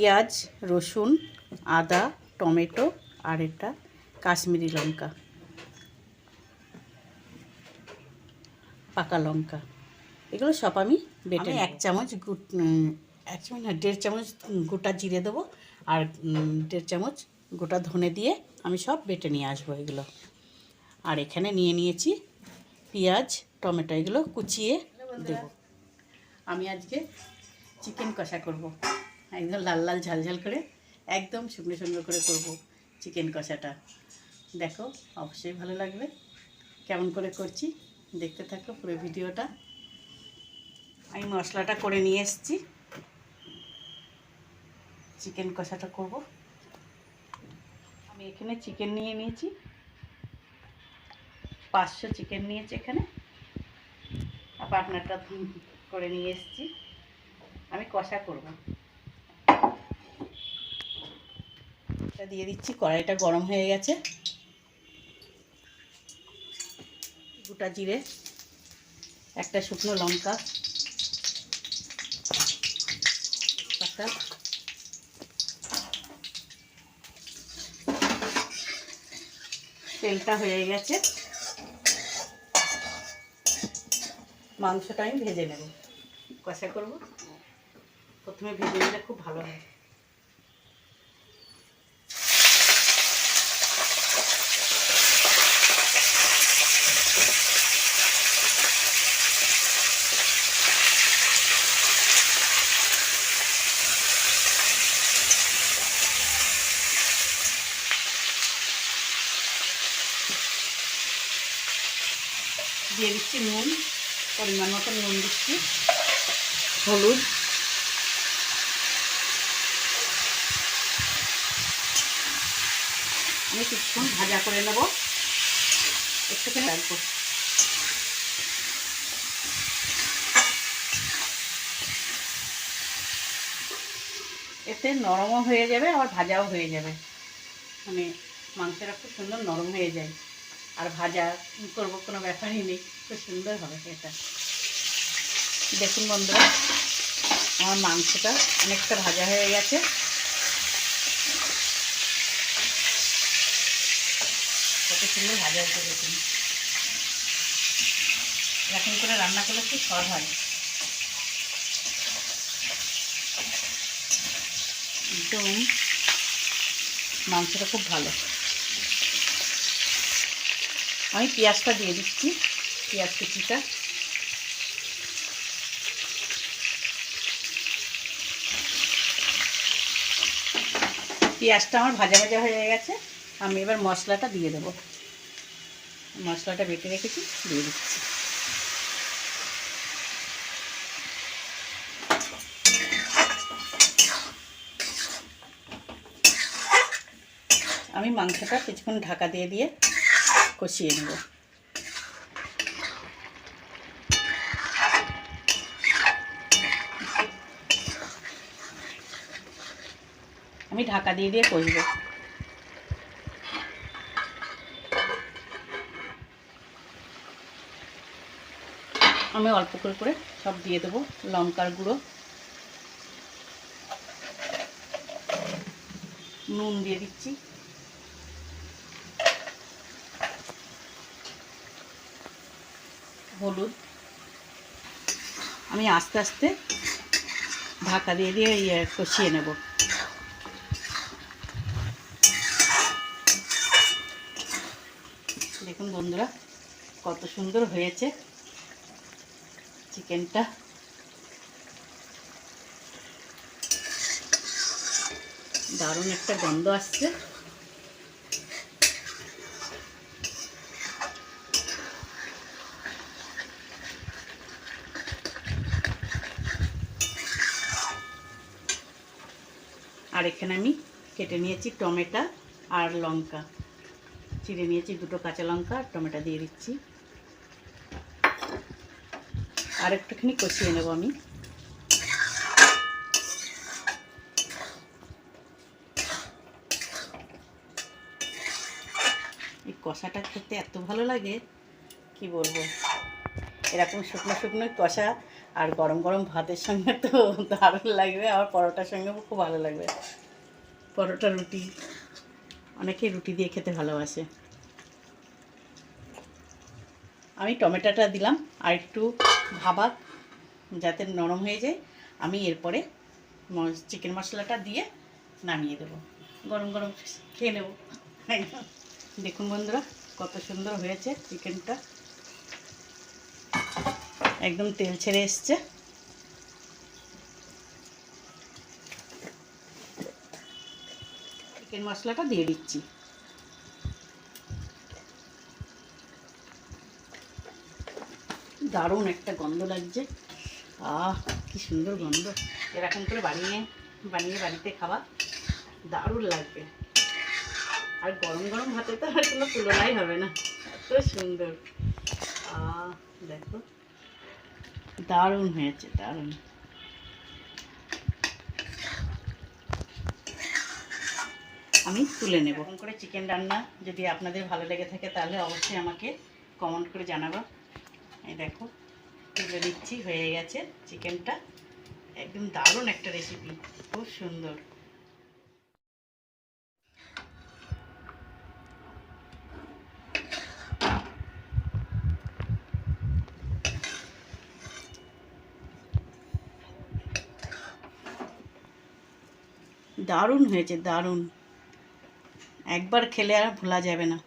পেঁয়াজ রসুন আদা টমেটো আর এটা কাশ্মীরি লঙ্কা। পাকা লঙ্কা। এগুলো সব আমি বেটে এক চামচ গুট এক চামচ না দেড় চামচ গোটা জিরে দেবো আর দেড় চামচ গোটা ধনে দিয়ে আমি সব বেটে নিয়ে আসব এগুলো। আর এখানে নিয়ে নিয়েছি পেঁয়াজ টমেটো এগুলো কুচিয়ে দেবো। আমি আজকে চিকেন কষা করব। একদম লাল লাল ঝাল ঝাল করে, একদম শুকনো শুকনো করে করব চিকেন কষাটা। দেখো, অবশ্যই ভালো লাগবে। কেমন করে করছি, দেখতে থাকো পুরো ভিডিওটা। আমি মশলাটা করে নিয়ে এসেছি। চিকেন কষাটা করব। আমি এখানে চিকেন নিয়ে নিয়েছি। পাঁচশো চিকেন নিয়েছি এখানে। আর পাটনারটা করে নিয়ে এসেছি। আমি কষা করব। দিয়ে দিচ্ছি, কড়াইটা গরম হয়ে গেছে। গোটা জিরে, একটা শুকনো লঙ্কা পাতা তেলটা হয়ে গেছে। মাংসটা আমি ভেজে নেব। কষা করব? প্রথমে ভেজে নিলে খুব ভালো হয়। দিয়ে দিচ্ছি নুন পরিমাণ মতো নুন দিচ্ছি। হলুদ। আমি কিছুক্ষণ ভাজা করে নেব। একটুখানি রাখব এতে নরমও হয়ে যাবে আবার ভাজাও হয়ে যাবে। মানে মাংসটা খুব সুন্দর নরম হয়ে যায়। আর ভাজা করব, কোনো ব্যাপারই নেই। খুব সুন্দর হবে এটা দেখুন বন্ধুরা, আমার মাংসটা অনেকটা ভাজা হয়ে গেছে। কত সুন্দর ভাজা হয়েছে দেখুন। এরকম করে রান্না করলে খুব সহজ হয়। একদম মাংসটা খুব ভালো। আমি পেঁয়াজটা দিয়ে দিচ্ছি, পেঁয়াজ কুচিটা। পেঁয়াজটা আমার ভাজা ভাজা হয়ে গেছে, আমি এবার মশলাটা দিয়ে দেবো। মশলাটা বেটে রেখেছি, দিয়ে দিচ্ছি। আমি মাংসটা কিছুক্ষণ ঢাকা দিয়ে দিয়ে কষিয়ে নেব। আমি ঢাকা দিয়ে দিয়ে কষবো। আমি অল্প করে করে সব দিয়ে দেবো লঙ্কার গুঁড়ো। নুন দিয়ে দিচ্ছি। হলুদ। আমি আস্তে আস্তে ঢাকা দিয়ে দিয়ে ইয়ে কষিয়ে নেব। দেখুন বন্ধুরা, কত সুন্দর হয়েছে চিকেনটা। দারুণ একটা গন্ধ আসছে। আর এখানে আমি কেটে নিয়েছি টমেটো আর লঙ্কা। চিড়ে নিয়েছি দুটো কাঁচা লঙ্কা আর টমেটো দিয়ে দিচ্ছি। আর একটুখানি কষিয়ে নেব আমি। এই কষাটা খেতে এত ভালো লাগে, কি বলব? এরকম শুকনো শুকনো কষা। আর গরম গরম ভাতের সঙ্গে তো দারুণ লাগবে আর পরোটার সঙ্গেও খুব ভালো লাগবে। পরোটা, রুটি, অনেকে রুটি দিয়ে খেতে ভালোবাসে। আমি টমেটোটা দিলাম, আর একটু ভাবা যাতে নরম হয়ে যায়, আমি এরপরে চিকেন মশলাটা দিয়ে নামিয়ে দেবো। গরম গরম খেয়ে নেব। দেখুন বন্ধুরা, কত সুন্দর হয়েছে চিকেনটা। একদম তেল ছেড়ে এসছে। চিকেন মশলাটা দিয়ে দিচ্ছি। দারুণ একটা গন্ধ লাগছে। আহ, কি সুন্দর গন্ধ। এরকম করে বানিয়ে বানিয়ে বাড়িতে খাওয়া দারুণ লাগবে। আর গরম গরম ভাতে তো আর কোনো তুলনাই হবে না। এত সুন্দর। আহ, দেখো। দারুণ হয়েছে, দারুণ। আমি তুলে নেব। এরকম করে চিকেন রান্না যদি আপনাদের ভালো লেগে থাকে, তাহলে অবশ্যই আমাকে কমেন্ট করে জানাব। এই দেখো, তুলে দিচ্ছি হয়ে গেছে চিকেনটা একদম দারুণ একটা রেসিপি খুব সুন্দর। দারুণ হয়েছে দারুণ। একবার খেলে আর ভোলা যাবে না।